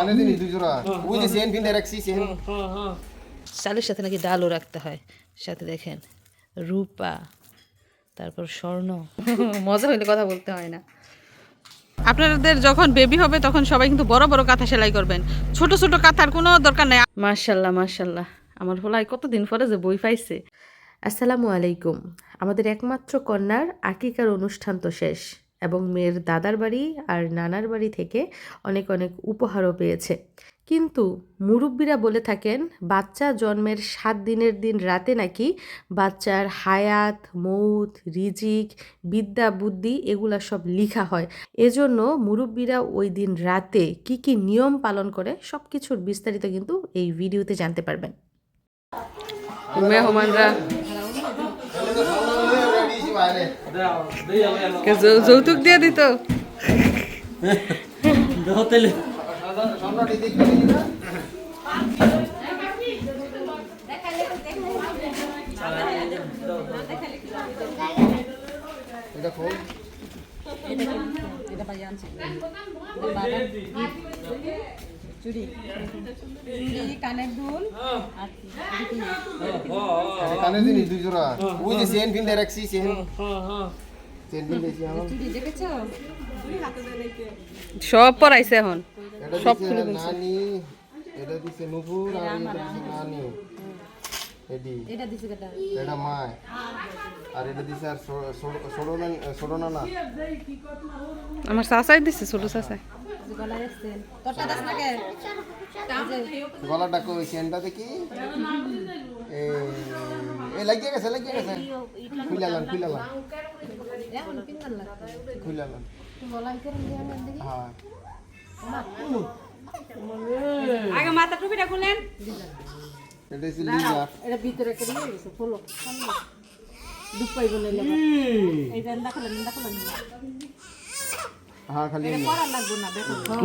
কানে দিনি দুই জোড়া। ওই যে সেন রাখছি সেন চালের সাথে নাকি ডালও রাখতে হয়। সাথে দেখেন রূপা তারপর স্বর্ণ। মজা হইলে কথা বলতে হয় না। আপনাদের যখন বেবি হবে তখন সবাই কিন্তু বড় বড় কাঁথা সেলাই করবেন। ছোট ছোট কাঁথার কোনো দরকার নাই। মার্শাল্লাহ মার্শাল্লাহ আমার ভোলাই কতদিন পরে যে বই পাইছে। আসসালামু আলাইকুম। আমাদের একমাত্র কন্যার আকিকার অনুষ্ঠান তো শেষ। এবং মেয়ের দাদার বাড়ি আর নানার বাড়ি থেকে অনেক অনেক উপহারও পেয়েছে। কিন্তু মুরব্বীরা বলে থাকেন, বাচ্চা জন্মের সাত দিনের দিন রাতে নাকি বাচ্চার হায়াত, মৌত, রিজিক, বিদ্যা, বুদ্ধি এগুলা সব লিখা হয়। এজন্য মুরব্বীরা ওই দিন রাতে কি কি নিয়ম পালন করে সব কিছুর বিস্তারিত কিন্তু এই ভিডিওতে জানতে পারবেন। মেহমানরা যৌতুক দিয়ে দিত? সম্রাট এদিক দিয়ে না এটা খোল আরে কানে দুই জোড়া। ওই যে সেন পিনতে রাখছি সেন সেন পিনতেছি আমার সব পড়াইছে এখন। সব দিছে খুলে ফেলছে। নানি এটা দিছে নুপুর আর এটা দিছে নানি এডি। এটা মায়। আর এটা দিছে আর সরোনা সরোনা না আমার চাচাই দিছে ছোট চাচাই। গলাটা কই সেনটা দেখি এ এ লাগিয়ে গেছে লাগিয়ে গেছে। খুইলালাম খুইলালাম খুইলালাম হ্যাঁ। আগে মাথা টুপিটা খুলেন। এটা হচ্ছে লিজার। এটা ভিতরে করে নিয়ে গেছে ফুলো দুপাই বলে এই যে দেখো দেখো হ্যাঁ খালি এমনি। করা লাগবে না দেখো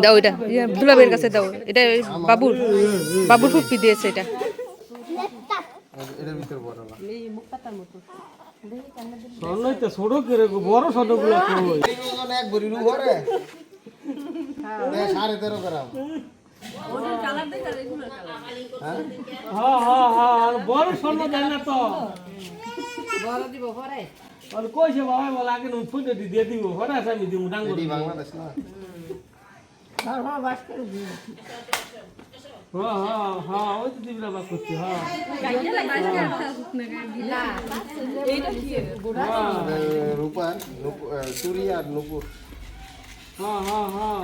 দাও এটা ইয়ে, দুলাবের কাছে দাও এটা বাবুর বাবুর ফুপি দিয়েছে এটা বড় এ সাড়ে তেরো গ্রাম হ্যাঁ? হ্যাঁ হ্যাঁ হ্যাঁ বড় স্বর্ণ দেয় না তো। বড় দিব পরে। আর কইছে বাবা বলে আগে নুন ফুটে দিয়ে দিব। হরে আছে আমি দিব ডাঙ্গর। এটি বাংলাদেশ না? আর হ্যাঁ বাস করে হ্যাঁ হ্যাঁ হ্যাঁ ওই তো দিবরা বা করছি হ্যাঁ এইটা কি এ, রূপা নুপু- এ, চুরি আর নুপুর। হ্যাঁ হ্যাঁ হ্যাঁ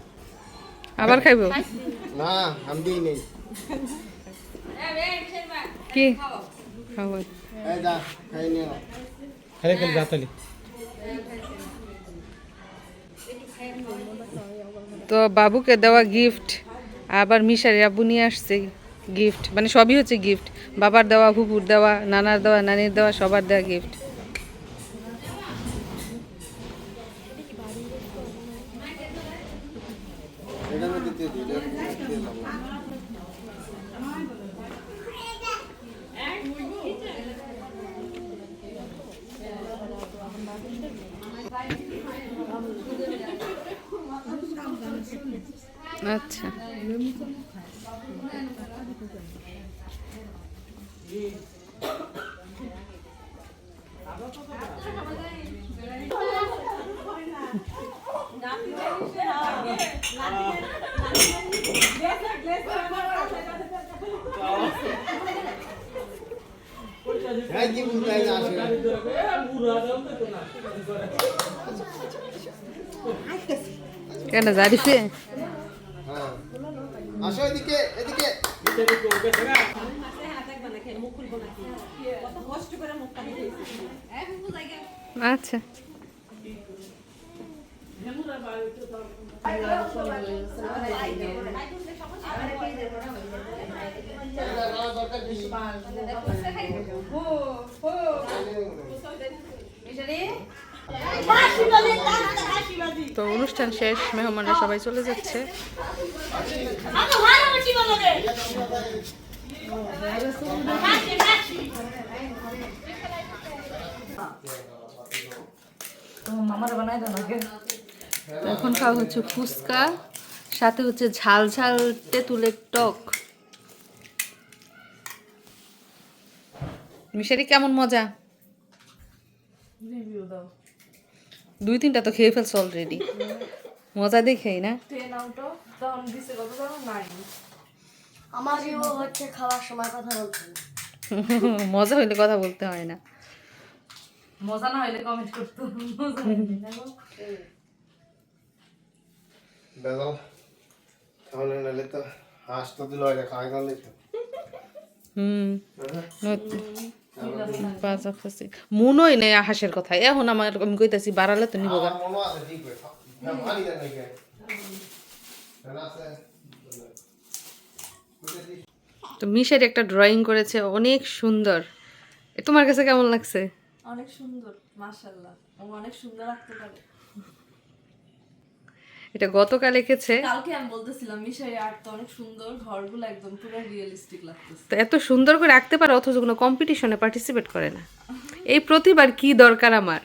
আবার খাইবো? না আমি দিই নেই। কি? খাব। এই যা খাই নিয়ে নাও। খালি খালি যাতালি তো বাবুকে দেওয়া গিফট আবার মিশারি আব্বু নিয়ে আসছে গিফট মানে সবই হচ্ছে গিফট বাবার দেওয়া ফুপুর দেওয়া নানার দেওয়া নানির দেওয়া সবার দেওয়া গিফট এটার মধ্যে দিয়ে দিই, এটার মধ্যে দিয়ে দিলাম না। আচ্ছা এই কি বুঝতে হয়। না আসে? কেন জারিফে হ্যাঁ। আসো এদিকে এদিকে আচ্ছা। তো অনুষ্ঠান শেষ মেহমানরা সবাই চলে যাচ্ছে। তো এখন খাওয়া হচ্ছে ফুচকা সাথে হচ্ছে ঝাল ঝাল তেঁতুলের টক। মিশারি কেমন মজা? দুই তিনটা তো খেয়ে ফেলছো অলরেডি মজা দেখেই না? আমার ভিউ হচ্ছে খাওয়ার সময় কথা বলতে মজা হইলে কথা বলতে হয় না। মজা না হইলে কমেন্ট করতো বেজাল তাহলে নাহলে তো হাঁস তো দিল এটা খাই গেলে হুম। মনই নেই হাসের কথা। এখন আমার আমি কইতাছি বাড়ালে তো নিব গা আমার মনে আছে ঠিক আছে হ্যাঁ মানি দেন নাকি না আছে তো মিশের একটা ড্রয়িং করেছে অনেক সুন্দর। তোমার কাছে কেমন লাগছে? অনেক সুন্দর মাশাআল্লাহ। ও অনেক সুন্দর আঁকতে পারে। এটা গতকাল এঁকেছে। কালকে আমি বলতেছিলাম মিশাই আর্ট তো অনেক সুন্দর ঘরগুলো একদম পুরো রিয়েলিস্টিক লাগতেছে। তো এত সুন্দর করে আঁকতে পারে অথচ কোনো কম্পিটিশনে পার্টিসিপেট করে না। এই প্রতিবার কি দরকার আমার?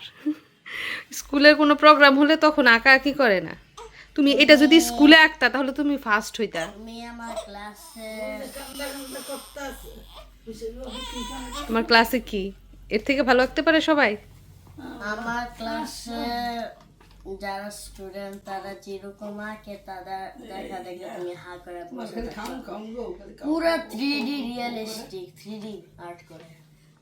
স্কুলের কোনো প্রোগ্রাম হলে তখন আঁকা আঁকি করে না। তুমি এটা যদি স্কুলে আঁকতা তাহলে তুমি ফার্স্ট হইতা। আমি আমার ক্লাসে তোমার ক্লাসে কি? এর থেকে ভালো আঁকতে পারে সবাই? আমার ক্লাসে যারা স্টুডেন্ট তারা যেরকম আঁকে তারা দেখা দেখে তুমি হা করে পুরো three D realistic three D art করে।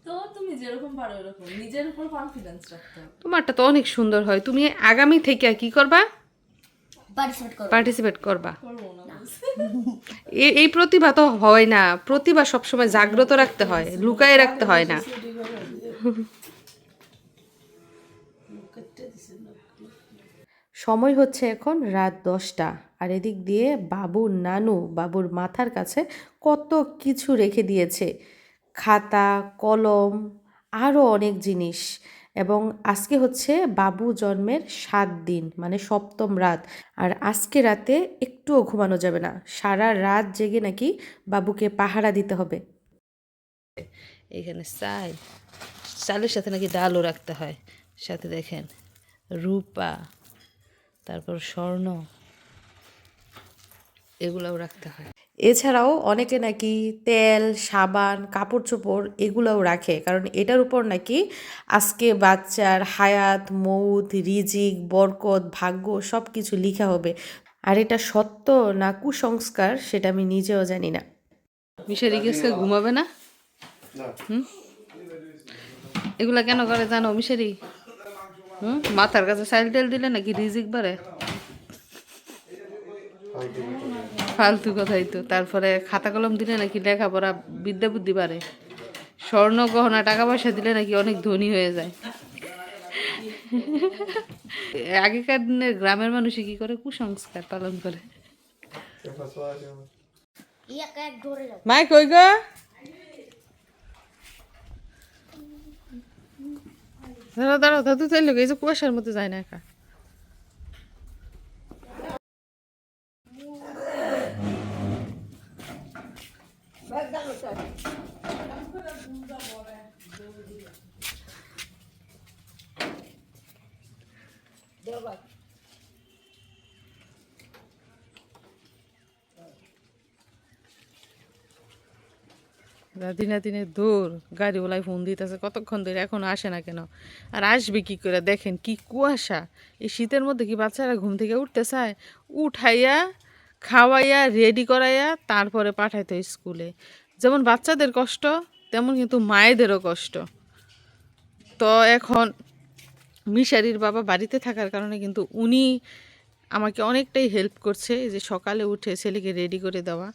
তো তুমি যেরকম পারো এরকম নিজের উপর কনফিডেন্স রাখতে তোমারটা তো অনেক সুন্দর হয়। তুমি আগামী থেকে কি করবা? পার্টিসিপেট করবা। এই প্রতিভা তো হয় না। প্রতিভা সবসময় জাগ্রত রাখতে হয় লুকায়ে রাখতে হয় না। সময় হচ্ছে এখন রাত দশটা। আর এদিক দিয়ে বাবুর নানু বাবুর মাথার কাছে কত কিছু রেখে দিয়েছে। খাতা কলম আরও অনেক জিনিস। এবং আজকে হচ্ছে বাবু জন্মের সাত দিন মানে সপ্তম রাত। আর আজকে রাতে একটুও ঘুমানো যাবে না। সারা রাত জেগে নাকি বাবুকে পাহারা দিতে হবে। এখানে চাল চালের সাথে নাকি ডালও রাখতে হয়। সাথে দেখেন, রূপা, তারপর স্বর্ণ, এগুলাও রাখতে হয়। এছাড়াও অনেকে নাকি তেল সাবান কাপড় চোপড় এগুলোও রাখে। কারণ এটার উপর নাকি আজকে বাচ্চার হায়াত মৌত রিজিক বরকত ভাগ্য সব কিছু লিখা হবে। আর এটা সত্য না কুসংস্কার সেটা আমি নিজেও জানি না। মিশারি গেছে ঘুমাবে না? না। হুম? এগুলা কেন করে জানো মিশারি? হুম? মাথার কাছে সাইল টেল দিলে নাকি রিজিক বাড়ে? ফালতু কথাই তো। তারপরে খাতা কলম দিলে নাকি লেখাপড়া বিদ্যা বুদ্ধি বাড়ে। স্বর্ণ গহনা, টাকা পয়সা দিলে নাকি অনেক ধনী হয়ে যায়। আগেকার দিনের গ্রামের মানুষে কি করে? কুসংস্কার পালন করে। দাঁড়াও দাঁড়াও, দাদু চাইলে এই যে কুয়াশার মধ্যে যায় না একা। দিনে দিনে দূর গাড়িওয়ালায় ফোন দিতেছে, কতক্ষণ ধরে এখন আসে না কেন? আর আসবে কি করে? দেখেন কি কুয়াশা। এই শীতের মধ্যে কি বাচ্চারা ঘুম থেকে উঠতে চায়? উঠাইয়া, খাওয়াইয়া রেডি করাইয়া তারপরে পাঠাইতে স্কুলে। যেমন বাচ্চাদের কষ্ট, তেমন কিন্তু মায়েদেরও কষ্ট। তো এখন মিশারির বাবা বাড়িতে থাকার কারণে কিন্তু উনি আমাকে অনেকটাই হেল্প করছে যে সকালে উঠে ছেলেকে রেডি করে দেওয়া।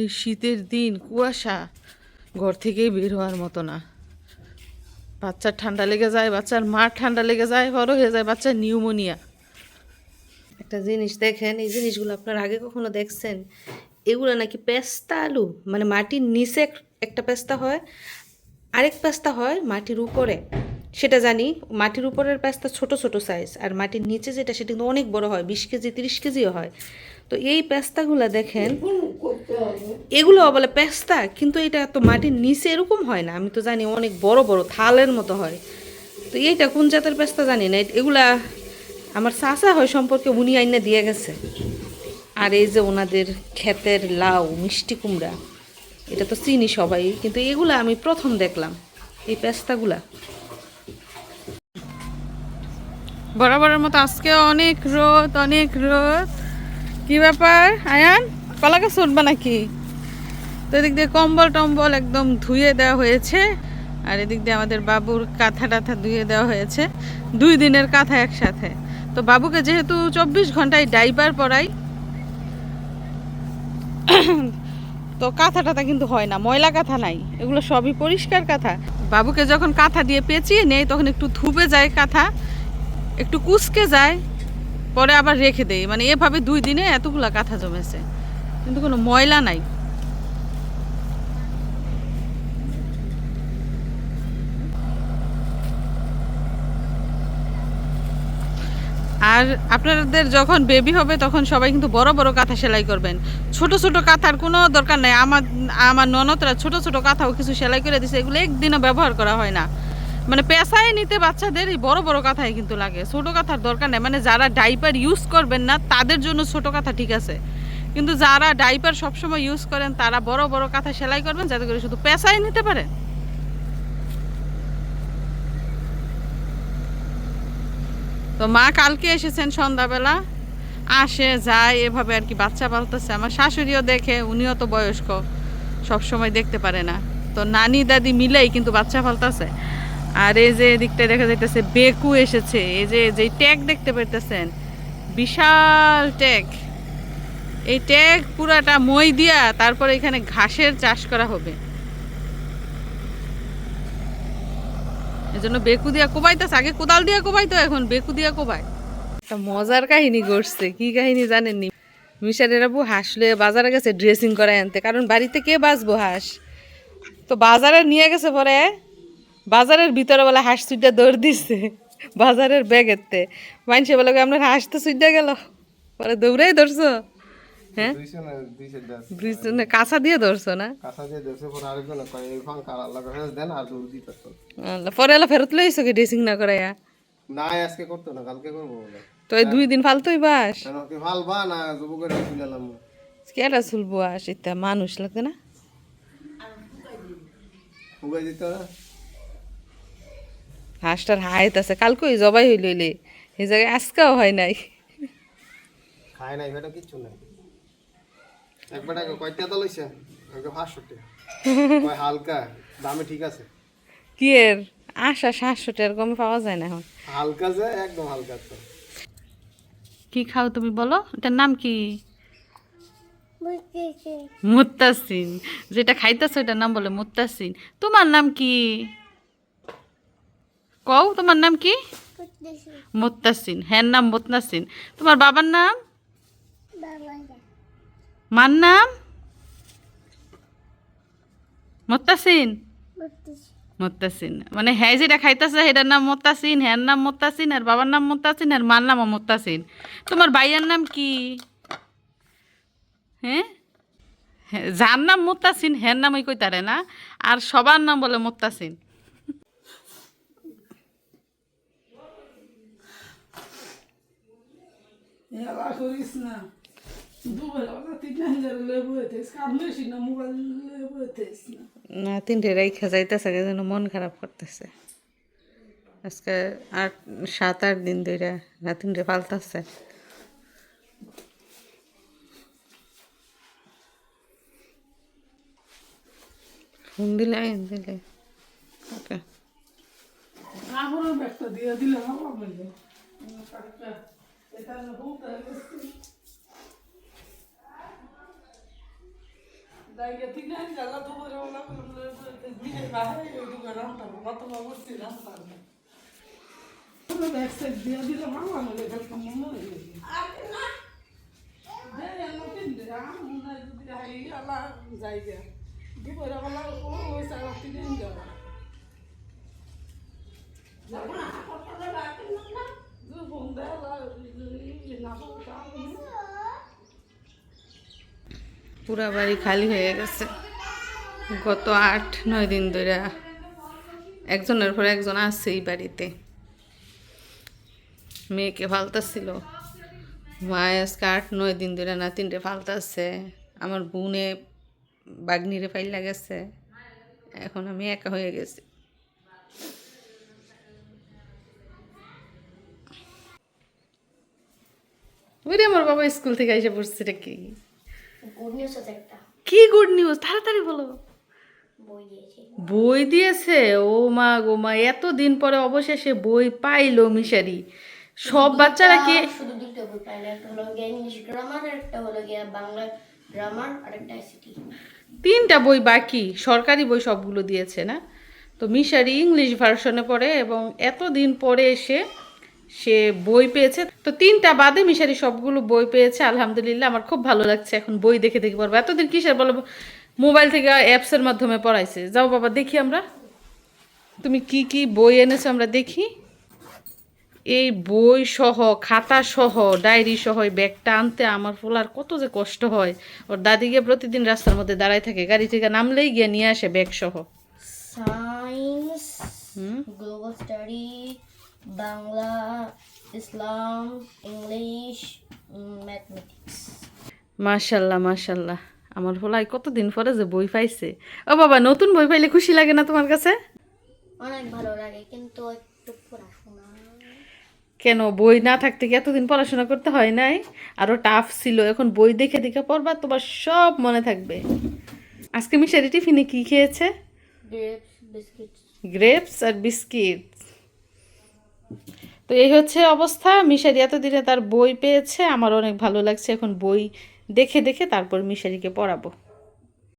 এই শীতের দিন, কুয়াশা, ঘর থেকেই বের হওয়ার মতো না। বাচ্চার ঠান্ডা লেগে যায়, বাচ্চার মার ঠান্ডা লেগে যায়, বড় হয়ে যায় বাচ্চার নিউমোনিয়া। একটা জিনিস দেখেন, এই জিনিসগুলো আপনার আগে কখনো দেখছেন? এগুলো নাকি পেস্তা আলু? মানে মাটির নিচে একটা পেস্তা হয়, আরেক পেস্তা হয় মাটির উপরে। সেটা জানি, মাটির উপরের পেস্তা ছোট ছোট সাইজ আর মাটির নিচে যেটা, সেটা কিন্তু অনেক বড় হয়, বিশ কেজি, তিরিশ কেজিও হয়। তো এই পেস্তাগুলো দেখেন, এগুলো বলে পেস্তা, কিন্তু এটা তো মাটির নিচে এরকম হয় না। আমি তো জানি অনেক বড় বড় থালের মতো হয়। তো এইটা কোন জাতের পেস্তা জানি না। এগুলা আমার চাচা হয় সম্পর্কে উনি আইনা দিয়ে গেছে। আর এই যে ওনাদের ক্ষেতের লাউ, মিষ্টি কুমড়া, এটা তো চিনি সবাই, কিন্তু এগুলা আমি প্রথম দেখলাম, এই পেস্তাগুলা। বরাবরের মতো আজকে অনেক রোদ অনেক রোদ। কি ব্যাপার, আয়ান? কলা গাছ উঠবা নাকি? তো এদিক দিয়ে কম্বল টম্বল একদম ধুয়ে দেওয়া হয়েছে, আর এদিক দিয়ে আমাদের বাবুর কাঁথা টাথা ধুয়ে দেওয়া হয়েছে, দুই দিনের কাঁথা একসাথে। তো বাবুকে যেহেতু চব্বিশ ঘন্টায় ডাইপার পরাই তো কাঁথাটা কিন্তু হয় না, ময়লা কাঁথা নাই, এগুলো সবই পরিষ্কার কাঁথা। বাবুকে যখন কাঁথা দিয়ে পেঁচিয়ে নেই, তখন একটু থুপে যায় কাঁথা, একটু কুচকে যায়, পরে আবার রেখে দেয়। মানে এভাবে দুই দিনে এতগুলো কাঁথা জমেছে, কিন্তু কোনো ময়লা নাই। আর আপনাদের যখন বেবি হবে, তখন সবাই কিন্তু বড় বড় কাঁথা সেলাই করবেন। ছোট ছোট কাঁথার কোনো দরকার নাই। আমার আমার ননদরা ছোট ছোট কাঁথাও কিছু সেলাই করে দিছে। এগুলো একদিনও ব্যবহার করা হয় না। মানে পেশায় নিতে বাচ্চাদের এই বড় বড় কাঁথাই কিন্তু লাগে। ছোট কাঁথার দরকার নেই। মানে যারা ডাইপার ইউজ করবেন না, তাদের জন্য ছোট কাঁথা ঠিক আছে। কিন্তু যারা ডাইপার সবসময় ইউজ করেন, তারা বড় বড় কাঁথা সেলাই করবেন, যাতে করে শুধু পেশায় নিতে পারেন তো মা কালকে এসেছেন সন্ধ্যাবেলা, আসে, যায়, এভাবে আর কি বাচ্চা পালতেছে। আমার শাশুড়িও দেখে, উনিও তো বয়স্ক সব সময় দেখতে পারে না। তো নানি, দাদি মিলেই কিন্তু বাচ্চা পালতেছে। আর এই যে এদিকটা দেখা যাইতেছে, বেকু এসেছে। এই যে যে ট্যাগ দেখতে পাইতেছেন, বিশাল ট্যাগ। এই ট্যাগ পুরাটা মই দিয়া, তারপরে এখানে ঘাসের চাষ করা হবে। এজন্য বেকু দিয়া কোবাইতেছে। আগে কোদাল দিয়া কোবাইতো, এখন বেকু দিয়া কোবাই একটা মজার কাহিনী ঘটছে, কি কাহিনী জানেন জানেননি? মিশারের আবু হাসলে বাজারে গেছে ড্রেসিং করে আনতে। কারণ বাড়িতে কে বাঁচবো হাঁস? তো বাজারে নিয়ে গেছে পরে, বাজারের ভিতরে বলে হাঁস সুইটা দৌড় দিচ্ছে বাজারের ব্যাগেরতে। মানুষে বলে আপনার হাঁস তো সুইটা গেল। পরে দৌড়াই ধরছো। হ্যাঁ? কাঁচা দিয়ে ধরছো না? কাঁচা দিয়ে দেড়শো পরে আরেকজন কয় এই ফাঙ্কা আল্লাহ করে দেন আর দৌড় দিতে পারতো পরে এলা ফেরত লইছো কি ড্রেসিং না করাইয়া? না আজকে করতো না কালকে করব বলে। তো এই দুই দিন ফালতুই বাস? কি ভালো না করে তুলালাম কেটা চুলবো আস এটা মানুষ লাগবে না? উগাই দিত না হাঁসটার হাইত আছে কালকেই জবাই হইল হইলে এই জায়গায় আজকাও হয় নাই। খায় নাই বেটা কিচ্ছু নাই। এক বেটা কয়টা তো লইছে আমাকে পাঁচশো কয় হালকা? দামে ঠিক আছে। কি এর? আশা সাতশো টাকার পাওয়া যায় না এখন। হালকা যে একদম হালকা তো। কি খাও তুমি বলো? এটার নাম কি? মুত্তাসিন। যেটা খাইতেছো এটার নাম বলে মুত্তাসিন। তোমার নাম কি? কও তোমার নাম কি? মুত্তাসিন। হ্যাঁ নাম মুত্তাসিন। তোমার বাবার নাম? মার নাম মুত্তাসিন? মুত্তাসিন। মানে হ্যাঁ যেটা খাইতেছে সেটার নাম মোত্তাসিন হ্যাঁ নাম মোত্তাসিন আর বাবার নাম মোত্তাসিন আর মার নামও মোত্তাসিন। তোমার ভাইয়ের নাম কি? হ্যাঁ? হ্যাঁ, যার নাম মোত্তাসিন হ্যাঁ নাম ওই কইতারে না? আর সবার নাম বলে মোত্তাসিন। না। না তিনটে রেখে যাইতেছে যেন মন খারাপ করতেছে আজকে আট সাত আট দিন ধরে না তিনটে পাল্টাচ্ছে ফোন দিলে আইন দিলে ওকে কাপড়ের ব্যাগটা দিয়ে দিলে লাগবে এটা জায়গা দুপুরে বেলা ওই সারা তিন যাওয়া ফোন দেয় না পুরা বাড়ি খালি হয়ে গেছে। গত আট, নয় দিন ধরে একজনের পর একজন আছে এই বাড়িতে। মেয়েকে ফালতাছিল। মায় আজকে আট, নয় দিন ধরে নাতিনরে ফালতাছে। আমার বোনে বাগনিরে পাইলা গেছে। এখন আমি একা হয়ে গেছি। ওরে আমার বাবা স্কুল থেকে এসে পড়ছে রে কি? গুড নিউজ আছে একটা। কি গুড নিউজ তাড়াতাড়ি বলো। বই দিয়েছে। ও মা গো মা এত দিন পরে অবশেষে বই পাইলো মিশারি। সব বাচ্চারা কি শুধু দুটো বই পাইলে একটা হলো ইংলিশ গ্রামার আর একটা হলো গিয়ে বাংলা গ্রামার আর একটা আইসিটি তিনটা বই বাকি সরকারি বই সবগুলো দিয়েছে না? তো মিশারি ইংলিশ ভার্সনে পড়ে এবং এত দিন পরে এসে সে বই পেয়েছে। তো তিনটা বাদে মিশারি সবগুলো বই পেয়েছে আলহামদুলিল্লাহ। আমার খুব ভালো লাগছে এখন বই দেখে দেখে পড়ব। এতদিন কিসের বলো মোবাইল থেকে অ্যাপসের মাধ্যমে পড়াইছে। যাও বাবা দেখি আমরা। তুমি কি কি বই এনেছো আমরা দেখি। এই বই সহ খাতা সহ ডায়েরি সহ এই ব্যাগটা আনতে আমার ফোলার কত যে কষ্ট হয়। ওর দাদি গিয়ে প্রতিদিন রাস্তার মধ্যে দাঁড়ায় থাকে গাড়ি থেকে নামলেই গিয়ে নিয়ে আসে ব্যাগ সহ। সায়েন্স গ্লোবাল স্টাডি বাংলা ইসলাম ইংলিশ ম্যাথমেটিক্স মাশাল্লাহ মাশাল্লাহ। আমার ফোলাই কতদিন পরে যে বই পাইছে। ও বাবা নতুন বই পাইলে খুশি লাগে না তোমার কাছে? অনেক ভালো লাগে কিন্তু একটু পড়াশোনা। কেন বই না থাকতে কি এতদিন পড়াশোনা করতে হয় নাই? আরও টাফ ছিল এখন বই দেখে দেখে পড়বা তোমার সব মনে থাকবে। আজকে মিশারি টিফিনে কি খেয়েছে? গ্রেপস আর বিস্কিট। তো এই হচ্ছে অবস্থা। মিশারি এতদিনে তার বই পেয়েছে, আমার অনেক ভালো লাগছে। এখন বই দেখে দেখে তারপর মিশারিকে পড়াবো।